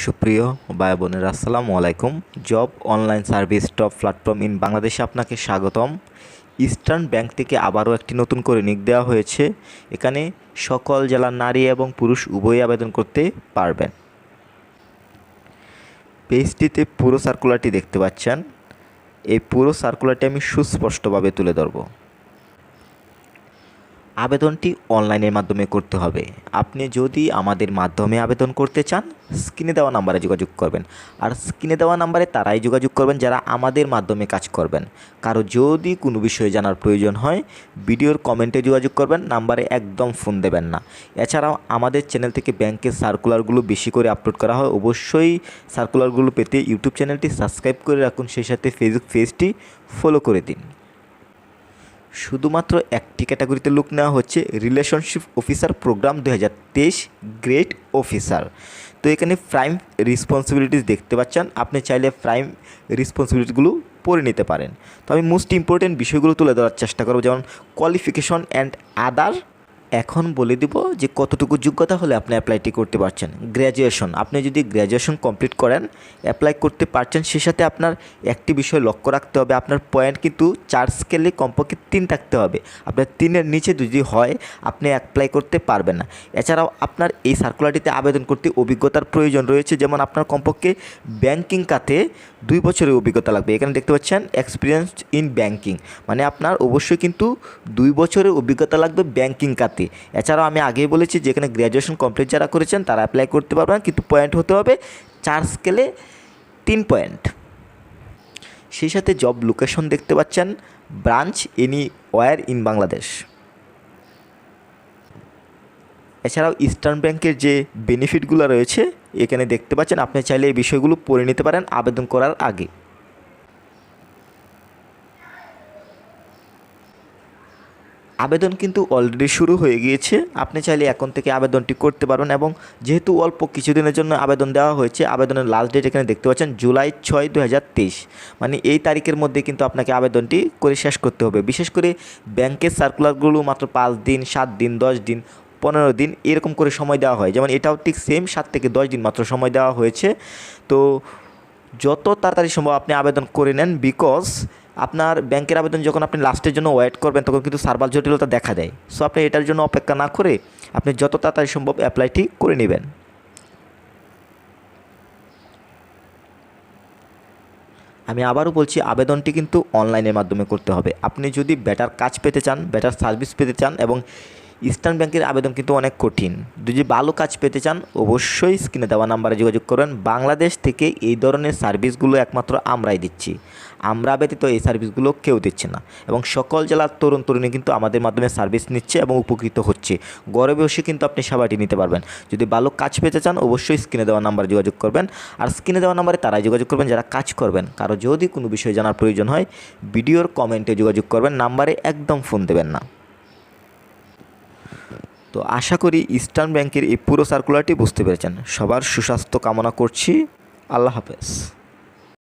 সুপ্রিয় ভাই বোনেরা, আসসালামু আলাইকুম। Job online service top platform in বাংলাদেশে আপনাকে স্বাগতম। ইস্টার্ন ব্যাংক থেকে আবারও একটি নতুন করে নিক দেওয়া হয়েছে। এখানে সকল জেলার নারী এবং পুরুষ উভয়ই আবেদন করতে পারবেন। পেজটিতে পুরো সার্কুলারটি দেখতে পাচ্ছেন। এই পুরো সার্কুলারটি আমি সুস্পষ্টভাবে তুলে ধরবো। আবেদনটি অনলাইনের মাধ্যমে করতে হবে। আপনি যদি আমাদের মাধ্যমে আবেদন করতে চান, স্ক্রিনে দেওয়া নাম্বারে যোগাযোগ করবেন। আর স্ক্রিনে দেওয়া নাম্বারে তারাই যোগাযোগ করবেন যারা আমাদের মাধ্যমে কাজ করবেন। কারও যদি কোনো বিষয়ে জানার প্রয়োজন হয়, ভিডিওর কমেন্টে যোগাযোগ করবেন, নাম্বারে একদম ফোন দেবেন না। এছাড়াও আমাদের চ্যানেল থেকে ব্যাংকের সার্কুলারগুলো বেশি করে আপলোড করা হয়, অবশ্যই সার্কুলারগুলো পেতে ইউটিউব চ্যানেলটি সাবস্ক্রাইব করে রাখুন, সেই সাথে ফেসবুক পেজটি ফলো করে দিন। শুধুমাত্র একটি ক্যাটাগরিতে লোক নেওয়া হচ্ছে রিলেশনশিপ অফিসার প্রোগ্রাম দু হাজার তেইশ, গ্রেট অফিসার। তো এখানে প্রাইম রেসপন্সিবিলিটিস দেখতে পাচ্ছেন, আপনি চাইলে প্রাইম রেসপন্সিবিলিটিগুলো পড়ে নিতে পারেন। তো আমি মোস্ট ইম্পর্টেন্ট বিষয়গুলো তুলে ধরার চেষ্টা করব, যেমন কোয়ালিফিকেশন অ্যান্ড আদার এখন বলে দিব যে কতটুকু যোগ্যতা হলে আপনি অ্যাপ্লাইটি করতে পারছেন। গ্র্যাজুয়েশন আপনি যদি গ্র্যাজুয়েশন কমপ্লিট করেন অ্যাপ্লাই করতে পারছেন সে সাথে আপনার একটি বিষয় লক্ষ্য রাখতে হবে, আপনার পয়েন্ট কিন্তু চার স্কেলে কমপক্ষে তিন থাকতে হবে। আপনার তিনের নিচে যদি হয়, আপনি অ্যাপ্লাই করতে পারবেন না। এছাড়াও আপনার এই সার্কুলারটিতে আবেদন করতে অভিজ্ঞতার প্রয়োজন রয়েছে, যেমন আপনার কমপক্ষে ব্যাংকিং খাতে দুই বছরের অভিজ্ঞতা লাগবে। এখানে দেখতে পাচ্ছেন এক্সপিরিয়েন্স ইন ব্যাংকিং মানে আপনার অবশ্যই কিন্তু দুই বছরের অভিজ্ঞতা লাগবে ব্যাংকিং খাতে। এছাড়াও আমি আগেই বলেছি যেখানে গ্র্যাজুয়েশন কমপ্লিট যারা করেছেন তারা অ্যাপ্লাই করতে পারবেন, কিন্তু পয়েন্ট হতে হবে চার স্কেলে তিন পয়েন্ট সেই সাথে জব লোকেশন দেখতে পাচ্ছেন branch anywhere in Bangladesh এছাড়াও ইস্টার্ন ব্যাংকের যে বেনিফিটগুলো রয়েছে, এখানে দেখতে পাচ্ছেন, আপনি চাইলে এই বিষয়গুলো পড়ে নিতে পারেন, আবেদন করার আগে। আবেদন কিন্তু অলরেডি শুরু হয়ে গিয়েছে। আপনি চাইলে এখন থেকে আবেদনটি করতে পারবেন এবং যেহেতু অল্প কিছুদিনের জন্য আবেদন দেওয়া হয়েছে, আবেদনের লাস্ট ডেট এখানে দেখতে পাচ্ছেন জুলাই ছয় দু মানে এই তারিখের মধ্যে কিন্তু আপনাকে আবেদনটি করে শেষ করতে হবে। বিশেষ করে ব্যাংকের সার্কুলারগুলো মাত্র পাঁচ দিন, সাত দিন, দশ দিন, পনেরো দিন এরকম করে সময় দেওয়া হয়। যেমন এটাও ঠিক সেম সাত থেকে দশ দিন মাত্র সময় দেওয়া হয়েছে। তো যত তাড়াতাড়ি সম্ভব আপনি আবেদন করে নেন বিকজ আপনার ব্যাংকের আবেদন যখন আপনি লাস্টের জন্য ওয়েট করবেন, তখন কিন্তু সার্ভার জটিলতা দেখা দেয়। সো আপনি এটার জন্য অপেক্ষা না করে আপনি যত তাড়াতাড়ি সম্ভব অ্যাপ্লাইটি করে নেবেন। আমি আবারও বলছি, আবেদনটি কিন্তু অনলাইনের মাধ্যমে করতে হবে। আপনি যদি বেটার কাজ পেতে চান বেটার সার্ভিস পেতে চান এবং ইস্টার্ন ব্যাংকের আবেদন কিন্তু অনেক কঠিন। যদি ভালো কাজ পেতে চান, অবশ্যই স্ক্রিনে দেওয়া নাম্বারে যোগাযোগ করবেন। বাংলাদেশ থেকে এই ধরনের সার্ভিসগুলো একমাত্র আমরাই দিচ্ছি। আমরা ব্যতীত এই সার্ভিসগুলো কেউ দিচ্ছে না। এবং সকল জেলার তরুণ তরুণী কিন্তু আমাদের মাধ্যমে সার্ভিস নিচ্ছে এবং উপকৃত হচ্ছে। ঘরে বসে কিন্তু আপনি সেবাটি নিতে পারবেন। যদি ভালো কাজ পেতে চান, অবশ্যই স্ক্রিনে দেওয়া নাম্বারে যোগাযোগ করবেন। আর স্ক্রিনে দেওয়া নাম্বারে তারাই যোগাযোগ করবেন যারা কাজ করবেন। কারও যদি কোনো বিষয়ে জানার প্রয়োজন হয়, ভিডিওর কমেন্টে যোগাযোগ করবেন। নাম্বারে একদম ফোন দেবেন না। তো আশা করি ইস্টার্ন ব্যাংকের এই পুরো সার্কুলারটি বুঝতে পেরেছেন। সবার সুস্বাস্থ্য কামনা করছি। আল্লাহ হাফেজ।